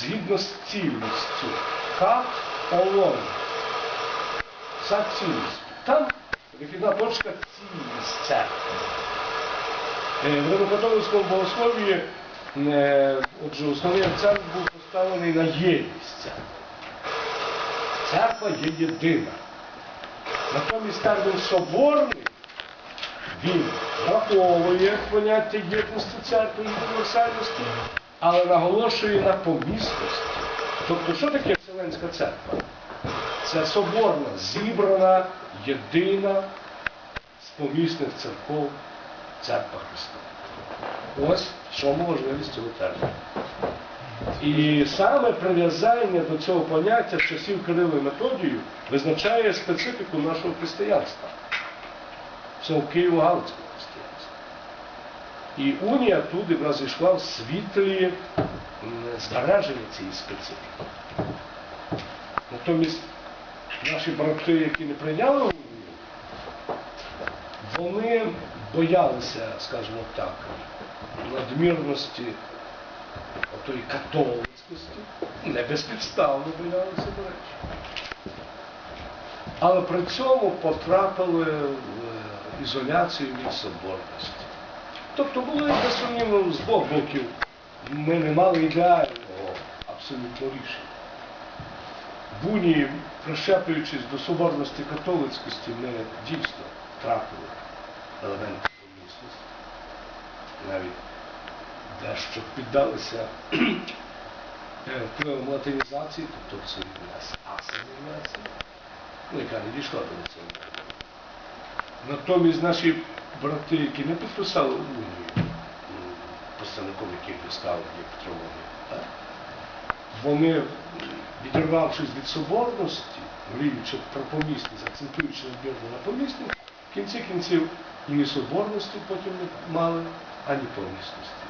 згідно з цінністю. Кап полон. Вся цінність. Там вихідна точка церкви. Е, В римокатолицькому богослов'ї, е, отже, основний акцент був поставлений на єдність церкви. Церква є єдина. Натомість термін соборний він враховує поняття єдності церкви і універсальності, але наголошує на помісності. Тобто, що таке Вселенська церква? Це соборна, зібрана, єдина з помісних церков церква Христа. Ось в чому важливість цього терміну. І саме прив'язання до цього поняття з часів Кирила і Методію визначає специфіку нашого християнства. Це Києво-Галицького. І унія тут якраз йшла в світлі збереження цієї специфіки. Натомість наші брати, які не прийняли унію, вони боялися, скажімо так, надмірності отої католицькості, не безпідставно боялися, до речі. Але при цьому потрапили в ізоляцію від соборності. Тобто було безсумнівно з двох боків. Ми не мали ідеального абсолютно рішення. В унії, прищеплюючись до соборності католицькості, ми дійсно втратили елементи помісності. Навіть дещо піддалися впливам латинізації, тобто це у нас асиміляція, ну, яка не дійшла до цього. Натомість наші брати, які не підписали унію, представником яких є Петро вони, відірвавшись від соборності, мріючи про помісність, акцентуючи надмірно на помісність, в кінці кінців ні соборності потім не мали, ані помісності.